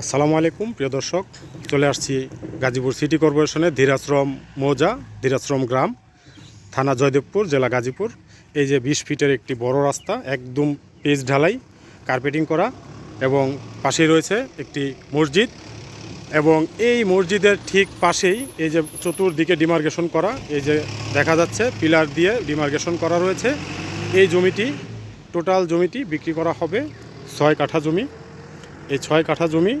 আসসালামু আলাইকুম, প্রিয় দর্শক। চলে আসছি গাজীপুর সিটি কর্পোরেশনের ধীরাশ্রম মৌজা, ধীরাশ্রম গ্রাম, থানা জয়দেবপুর, জেলা গাজীপুর। এই যে বিশ ফিটের একটি বড় রাস্তা, একদম পেজ ঢালাই, কার্পেটিং করা এবং পাশেই রয়েছে একটি মসজিদ এবং এই মসজিদের ঠিক পাশেই এই যে চতুর্দিকে ডিমার্কেশন করা, এই যে দেখা যাচ্ছে পিলার দিয়ে ডিমার্কেশন করা রয়েছে। এই জমিটি, টোটাল জমিটি বিক্রি করা হবে ছয় কাঠা জমি। এই ছয় কাঠা জমি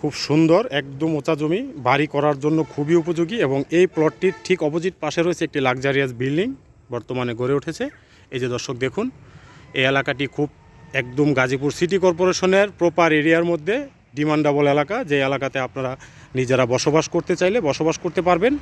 খুব সুন্দর, একদম উঁচা জমি, বাড়ি করার জন্য খুবই উপযোগী এবং এই প্লটটির ঠিক অপোজিট পাশে রয়েছে একটি লাক্সারিয়াস বিল্ডিং বর্তমানে গড়ে উঠেছে। এই যে দর্শক দেখুন, এই এলাকাটি খুব একদম গাজীপুর সিটি কর্পোরেশনের প্রপার এরিয়ার মধ্যে ডিমান্ডাবল এলাকা, যে এলাকাতে আপনারা নিজেরা বসবাস করতে চাইলে বসবাস করতে পারবেন।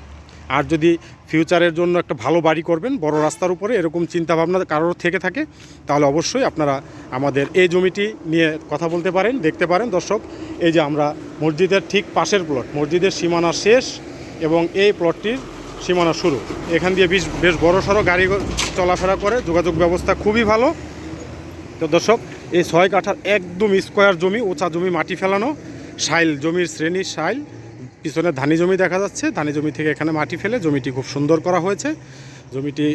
আর যদি ফিউচারের জন্য একটা ভালো বাড়ি করবেন, বড় রাস্তার উপরে, এরকম চিন্তাভাবনা কারোর থেকে থাকে, তাহলে অবশ্যই আপনারা আমাদের এই জমিটি নিয়ে কথা বলতে পারেন, দেখতে পারেন। দর্শক, এই যে আমরা মসজিদের ঠিক পাশের প্লট মসজিদের সীমানা শেষ এবং এই প্লটটির সীমানা শুরু। এখান দিয়ে বেশ বেশ বড় সড়ো গাড়ি চলাফেরা করে, যোগাযোগ ব্যবস্থা খুবই ভালো। তো দর্শক, এই ছয় কাঠার একদম স্কোয়ার জমি, উঁচা জমি, মাটি ফেলানো, সাইল, জমির শ্রেণি সাইল। পিছনে ধানি জমি দেখা যাচ্ছে। ধানি জমি থেকে এখানে মাটি ফেলে জমিটি খুব সুন্দর করা হয়েছে। জমিটি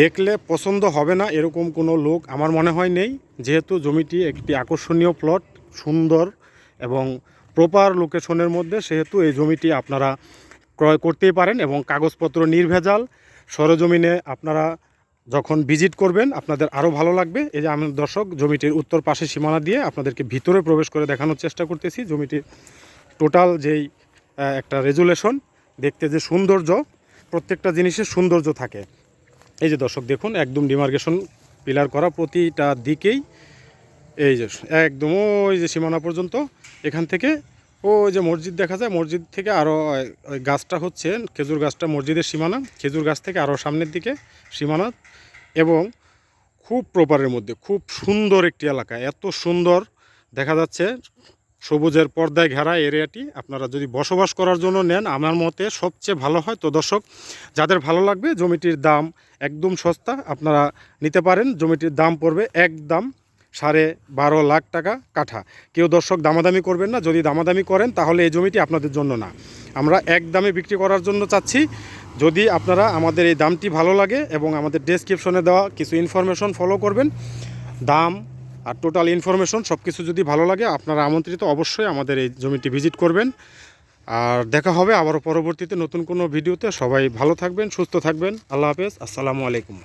দেখলে পছন্দ হবে না, এরকম কোনো লোক আমার মনে হয় নেই। যেহেতু জমিটি একটি আকর্ষণীয় প্লট, সুন্দর এবং প্রপার লোকেশনের মধ্যে, সেহেতু এই জমিটি আপনারা ক্রয় করতেই পারেন এবং কাগজপত্র নির্ভেজাল। সরজমিনে আপনারা যখন ভিজিট করবেন, আপনাদের আরও ভালো লাগবে। এই যে আমি দর্শক, জমিটির উত্তর পাশে সীমানা দিয়ে আপনাদেরকে ভিতরে প্রবেশ করে দেখানোর চেষ্টা করতেছি। জমিটির টোটাল যেই একটা রেজুলেশন, দেখতে যে সৌন্দর্য, প্রত্যেকটা জিনিসের সৌন্দর্য থাকে। এই যে দর্শক, দেখুন, একদম ডিমার্কেশন পিলার করা প্রতিটা দিকেই এই যে, একদম ওই যে সীমানা পর্যন্ত এখান থেকে ওই যে মসজিদ দেখা যায়, মসজিদ থেকে আরও ওই গাছটা হচ্ছে, খেজুর গাছটা মসজিদের সীমানা, খেজুর গাছ থেকে আরও সামনের দিকে সীমানা এবং খুব প্রপারের মধ্যে, খুব সুন্দর একটি এলাকা, এত সুন্দর দেখা যাচ্ছে। সবুজের পর্দায় ঘেরা এরিয়াটি আপনারা যদি বসবাস করার জন্য নেন, আমার মতে সবচেয়ে ভালো হয়। তো দর্শক, যাদের ভালো লাগবে, জমিটির দাম একদম সস্তা, আপনারা নিতে পারেন। জমিটির দাম পড়বে একদম সাড়ে বারো লাখ টাকা কাঠা। কেউ দর্শক দামাদামি করবেন না, যদি দামাদামি করেন, তাহলে এই জমিটি আপনাদের জন্য না। আমরা এক দামে বিক্রি করার জন্য চাচ্ছি। যদি আপনারা আমাদের এই দামটি ভালো লাগে এবং আমাদের ডেসক্রিপশনে দেওয়া কিছু ইনফরমেশন ফলো করবেন, দাম আর টোটাল ইনফরমেশন সব কিছু যদি ভালো লাগে, আপনারা আমন্ত্রিত অবশ্যই আমাদের এই জমিটি ভিজিট করবেন। আর দেখা হবে আবারও পরবর্তীতে নতুন কোনো ভিডিওতে। সবাই ভালো থাকবেন, সুস্থ থাকবেন। আল্লাহ হাফেজ। আসসালামু আলাইকুম।